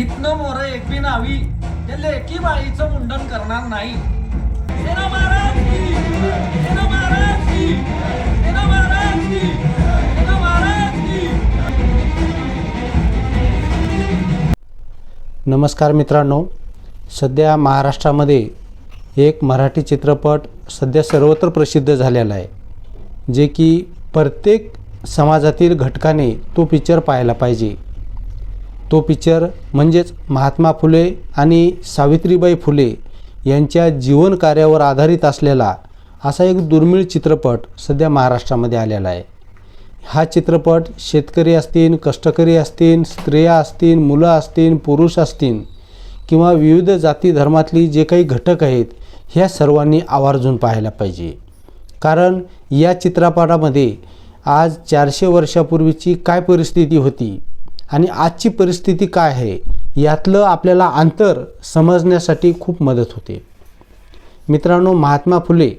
इथनं मोर एक बी नावी त्या लेकी बाईचं मुंडन करणार नाही सेना महाराज की! सेना महाराज की! सेना महाराज की! सेना महाराज की! नमस्कार मित्रांनो सध्या महाराष्ट्रामध्ये एक मराठी चित्रपट सध्या सर्वत्र प्रसिद्ध झालेला आहे जे की प्रत्येक समाजातील घटकाने तो पिक्चर पाहायला पाहिजे तो पिक्चर म्हणजेच महात्मा फुले आणि सावित्रीबाई फुले यांच्या जीवन कार्यावर आधारित असलेला असा एक दुर्मिळ चित्रपट सध्या महाराष्ट्रामध्ये आलेला आहे. हा चित्रपट शेतकरी असतील कष्टकरी असतील स्त्रिया असतील मुलं असतील पुरुष असतील किंवा विविध जाती धर्मातली जे काही घटक आहेत ह्या सर्वांनी आवर्जून पाहायला पाहिजे. कारण या चित्रपटामध्ये आज चारशे वर्षापूर्वीची काय परिस्थिती होती? आणि आजची परिस्थिती काय आहे यातलं आपल्याला अंतर समजण्यासाठी खूप मदत होते. मित्रांनो महात्मा फुले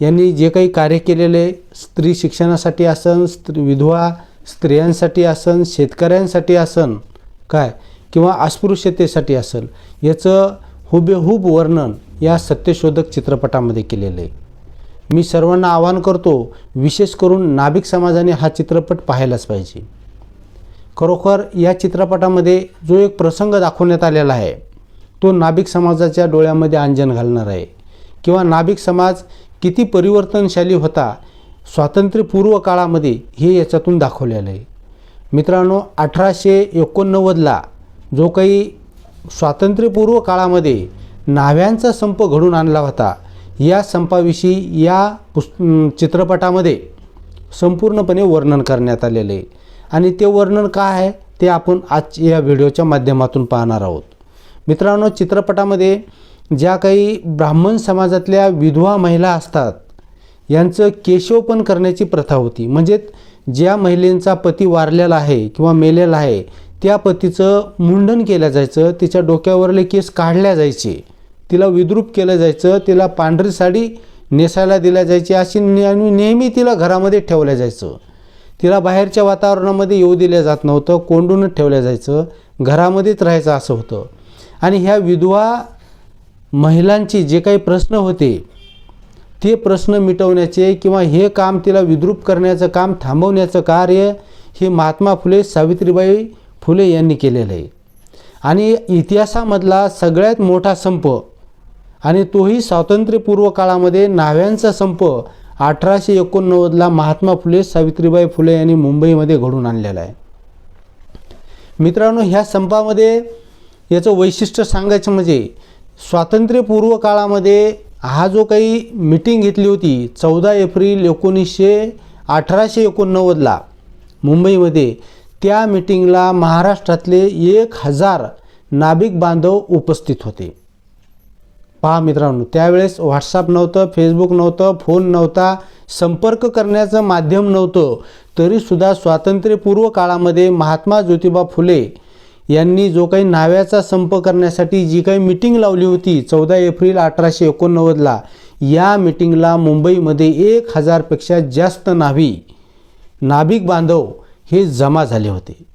यांनी जे काही कार्य केलेले स्त्री शिक्षणासाठी असन स्त्री विधवा स्त्रियांसाठी असन शेतकऱ्यांसाठी असन काय किंवा अस्पृश्यतेसाठी असेल याचं हुबेहूब वर्णन या सत्यशोधक चित्रपटामध्ये केलेलं आहे. मी सर्वांना आवाहन करतो विशेष करून नाभिक समाजाने हा चित्रपट पाहायलाच पाहिजे. खरोखर या चित्रपटामध्ये जो एक प्रसंग दाखवण्यात आलेला आहे तो नाभिक समाजाच्या डोळ्यामध्ये अंजन घालणार आहे. किंवा नाभिक समाज किती परिवर्तनशाली होता स्वातंत्र्यपूर्व काळामध्ये हे याच्यातून दाखवलेलं आहे. मित्रांनो अठराशे एकोणनव्वदला जो काही स्वातंत्र्यपूर्व काळामध्ये नाव्यांचा संप घडून आणला होता या संपाविषयी या पुस् चित्रपटामध्ये संपूर्णपणे वर्णन करण्यात आलेलं आहे. आणि ते वर्णन काय आहे ते आपण आज या व्हिडिओच्या माध्यमातून पाहणार आहोत. मित्रांनो चित्रपटामध्ये ज्या काही ब्राह्मण समाजातल्या विधवा महिला असतात यांचं केशवपण करण्याची प्रथा होती. म्हणजे ज्या महिलेंचा पती वारलेला आहे किंवा मेलेला आहे त्या पतीचं मुंडन केलं जायचं तिच्या डोक्यावरले केस काढल्या जायचे तिला विद्रूप केलं जायचं तिला पांढरी साडी नेसायला दिल्या जायची अशी ने- नेहमी तिला घरामध्ये ठेवलं जायचं. तिला बाहेरच्या वातावरणामध्ये येऊ दिलं जात नव्हतं कोंडूनच ठेवलं जायचं घरामध्येच राहायचं असं होतं. आणि ह्या विधवा महिलांचे जे काही प्रश्न होते ते प्रश्न मिटवण्याचे किंवा हे काम तिला विद्रूप करण्याचं काम थांबवण्याचं कार्य हे महात्मा फुले सावित्रीबाई फुले यांनी केलेलं आहे. आणि इतिहासामधला सगळ्यात मोठा संप आणि तोही स्वातंत्र्यपूर्व काळामध्ये नाव्यांचा संप अठराशे एकोणनव्वदला महात्मा फुले सावित्रीबाई फुले यांनी मुंबईमध्ये घडून आणलेला आहे. मित्रांनो ह्या संपामध्ये याचं वैशिष्ट्य सांगायचं म्हणजे स्वातंत्र्यपूर्व काळामध्ये हा जो काही मिटिंग घेतली होती चौदा एप्रिल एकोणीसशे अठराशे एकोणनव्वदला मुंबईमध्ये त्या मिटिंगला महाराष्ट्रातले एक हजार नाभिक बांधव उपस्थित होते. पहा मित्रांनो त्यावेळेस व्हॉट्सअप नव्हतं फेसबुक नव्हतं फोन नव्हता संपर्क करण्याचं माध्यम नव्हतं. तरीसुद्धा स्वातंत्र्यपूर्व काळामध्ये महात्मा ज्योतिबा फुले यांनी जो काही नाव्याचा संप करण्यासाठी जी काही मिटिंग लावली होती चौदा एप्रिल अठराशे एकोणनव्वदला या मिटिंगला मुंबईमध्ये एक हजारपेक्षा जास्त नावी नाभिक बांधव हे जमा झाले होते.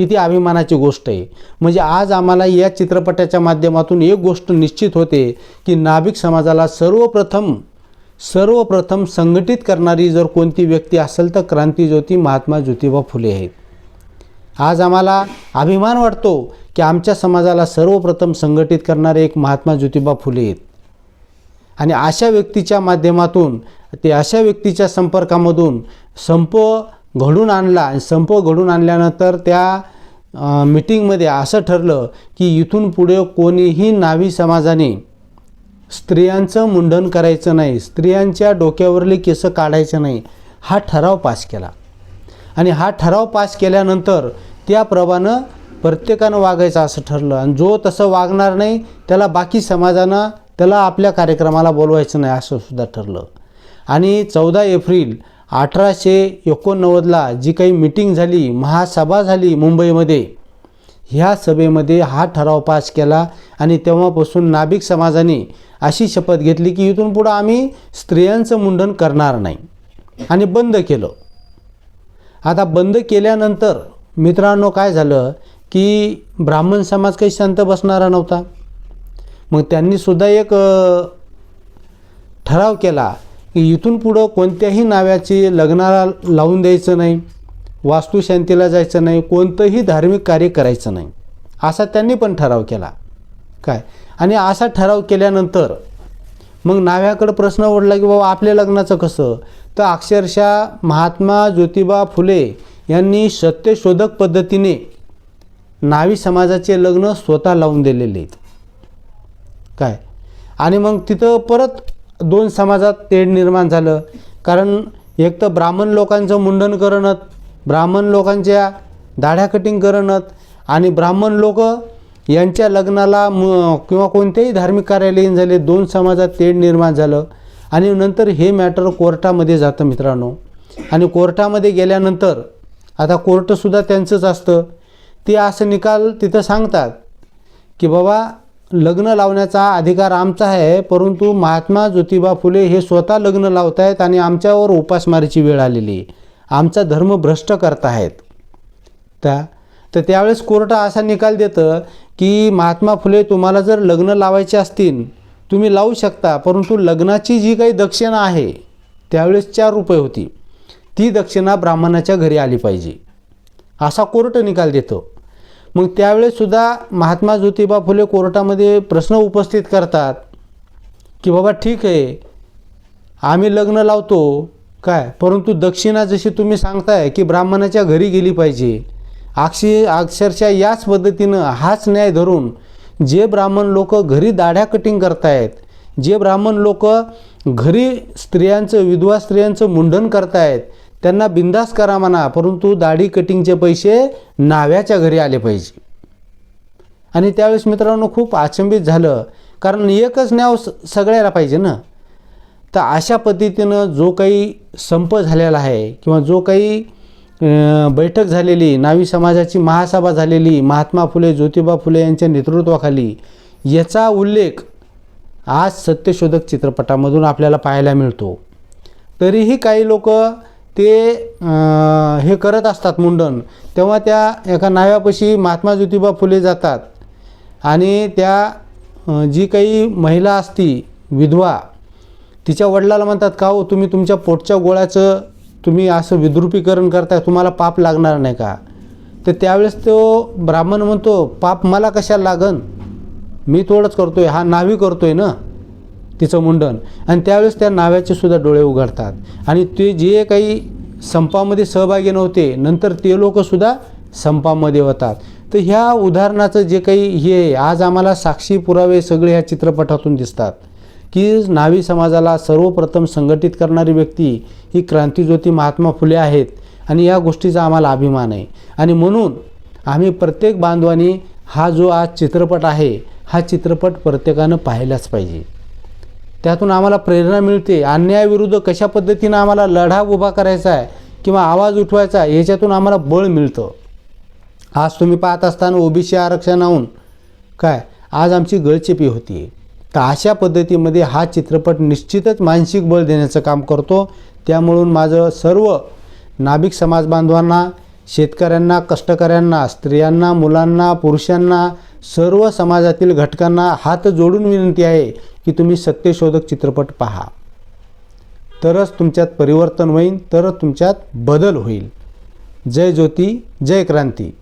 किती अभिमानाची गोष्ट आहे. म्हणजे आज आम्हाला या चित्रपटाच्या माध्यमातून एक गोष्ट निश्चित होते की नाभिक समाजाला सर्वप्रथम सर्वप्रथम संघटित करणारी जर कोणती व्यक्ती असेल तर क्रांतीज्योती महात्मा ज्योतिबा फुले आहेत. आज आम्हाला अभिमान वाटतो की आमच्या समाजाला सर्वप्रथम संघटित करणारे एक महात्मा ज्योतिबा फुले आहेत. आणि अशा व्यक्तीच्या माध्यमातून ते अशा व्यक्तीच्या संपर्कामधून संप घडून आणला आणि संप घडून आणल्यानंतर त्या मिटिंगमध्ये असं ठरलं की इथून पुढे कोणीही नावी समाजाने स्त्रियांचं मुंडन करायचं नाही स्त्रियांच्या डोक्यावरले केसं काढायचं नाही हा ठराव पास केला. आणि हा ठराव पास केल्यानंतर त्याप्रमाणे प्रत्येकानं वागायचं असं ठरलं. आणि जो तसं वागणार नाही त्याला बाकी समाजानं त्याला आपल्या कार्यक्रमाला बोलवायचं नाही असं सुद्धा ठरलं. आणि चौदा एप्रिल अठराशे एकोणनव्वदला जी काही मिटिंग झाली महासभा झाली मुंबईमध्ये ह्या सभेमध्ये हा ठराव पास केला आणि तेव्हापासून नाभिक समाजाने अशी शपथ घेतली की इथून पुढं आम्ही स्त्रियांचं मुंडन करणार नाही. आणि बंद केलं. आता बंद केल्यानंतर मित्रांनो काय झालं की ब्राह्मण समाज काही शांत बसणारा नव्हता. मग त्यांनीसुद्धा एक ठराव केला की इथून पुढं कोणत्याही नाव्याची लग्नाला लावून द्यायचं नाही वास्तुशांतीला जायचं नाही कोणतंही धार्मिक कार्य करायचं नाही. असा त्यांनी पण ठराव केला. काय? आणि असा ठराव केल्यानंतर मग नाव्याकडं प्रश्न ओढला की बाबा आपल्या लग्नाचं कसं? तर अक्षरशः महात्मा ज्योतिबा फुले यांनी सत्यशोधक पद्धतीने नावी समाजाचे लग्न स्वतः लावून दिलेले आहेत. काय? आणि मग तिथं परत दोन समाजात तेढ निर्माण झालं. कारण एक तर ब्राह्मण लोकांचं मुंडन करणत ब्राह्मण लोकांच्या दाढ्या कटिंग करणत आणि ब्राह्मण लोक यांच्या लग्नाला म किंवा कोणत्याही धार्मिक कार्यालयीन झाले दोन समाजात तेढ निर्माण झालं. आणि नंतर हे मॅटर कोर्टामध्ये जातं मित्रांनो. आणि कोर्टामध्ये गेल्यानंतर आता कोर्टसुद्धा त्यांचंच असतं. ते असं निकाल तिथं सांगतात की बाबा लग्न लावण्याचा अधिकार आमचा आहे परंतु महात्मा ज्योतिबा फुले हे स्वतः लग्न लावत आहेत आणि आमच्यावर उपासमारीची वेळ आलेली आहे. आमचा धर्म भ्रष्ट करत आहेत त्या तर त्यावेळेस कोर्ट असा निकाल देतं की महात्मा फुले तुम्हाला जर लग्न लावायचे असतील तुम्ही लावू शकता परंतु लग्नाची जी काही दक्षिणा आहे त्यावेळेस चार रुपये होती. ती दक्षिणा ब्राह्मणाच्या घरी आली पाहिजे. असा कोर्ट निकाल देतो. मग त्यावेळेससुद्धा महात्मा ज्योतिबा फुले कोर्टामध्ये प्रश्न उपस्थित करतात की बाबा ठीक आहे आम्ही लग्न लावतो काय? परंतु दक्षिणा जशी तुम्ही सांगताय की ब्राह्मणाच्या घरी गेली पाहिजे अक्षी अक्षरशः याच पद्धतीनं हाच न्याय धरून जे ब्राह्मण लोक घरी दाढ्या कटिंग करतायत जे ब्राह्मण लोक घरी स्त्रियांचं विधवा स्त्रियांचं मुंडन करतायत त्यांना बिंदास करा म्हणा परंतु दाढी कटिंगचे पैसे नाव्याच्या घरी आले पाहिजे. आणि त्यावेळेस मित्रांनो खूप अचंबित झालं कारण एकच न्याव स सगळ्याला पाहिजे ना? तर अशा पद्धतीनं जो काही संप झालेला आहे किंवा जो काही बैठक झालेली नावी समाजाची महासभा झालेली महात्मा फुले ज्योतिबा फुले यांच्या नेतृत्वाखाली याचा उल्लेख आज सत्यशोधक चित्रपटामधून आपल्याला पाहायला मिळतो. तरीही काही लोक ते हे करत असतात मुंडन. तेव्हा त्या एका नाव्यापाशी महात्मा ज्योतिबा फुले जातात. आणि त्या जी काही महिला असती विधवा तिच्या वडिलाला म्हणतात का हो तुम्ही तुमच्या पोटच्या गोळ्याचं तुम्ही असं विद्रुपीकरण करताय तुम्हाला पाप लागणार नाही का? तर त्यावेळेस तो ब्राह्मण म्हणतो पाप मला कशाला लागन? मी थोडंच करतोय हा नावी करतोय ना? तिचं मुंडन. आणि त्यावेळेस त्या नाव्याचे सुद्धा डोळे उघडतात. आणि ते जे काही संपामध्ये सहभागी नव्हते नंतर ते लोकसुद्धा संपामध्ये होतात. तर ह्या उदाहरणाचं जे काही हे आहे, आज आम्हाला साक्षी पुरावे सगळे ह्या चित्रपटातून दिसतात. की नावी समाजाला सर्वप्रथम संघटित करणारी व्यक्ती ही क्रांतीज्योती महात्मा फुले आहेत आणि या गोष्टीचा आम्हाला अभिमान आहे. आणि म्हणून आम्ही प्रत्येक बांधवानी हा जो आज चित्रपट आहे हा चित्रपट प्रत्येकानं पाहिलाच पाहिजे. त्यातून आम्हाला प्रेरणा मिळते. अन्यायाविरुद्ध कशा पद्धतीनं आम्हाला लढा उभा करायचा आहे किंवा आवाज उठवायचा आहे याच्यातून आम्हाला बळ मिळतं. आज तुम्ही पाहत असताना ओबीसी आरक्षणाहून काय? आज आमची गळचेपी होती. तर अशा पद्धतीमध्ये हा चित्रपट निश्चितच मानसिक बळ देण्याचं काम करतो. त्यामुळून माझं सर्व नाभिक समाज बांधवांना शेतकऱ्यांना कष्टकऱ्यांना स्त्रियांना मुलांना पुरुषांना सर्व समाजातील घटकांना हात जोडून विनंती आहे की तुम्ही सत्यशोधक चित्रपट पहा. तरच तुमच्यात परिवर्तन होईल तरच तुमच्यात बदल होईल. जय ज्योती जय क्रांती.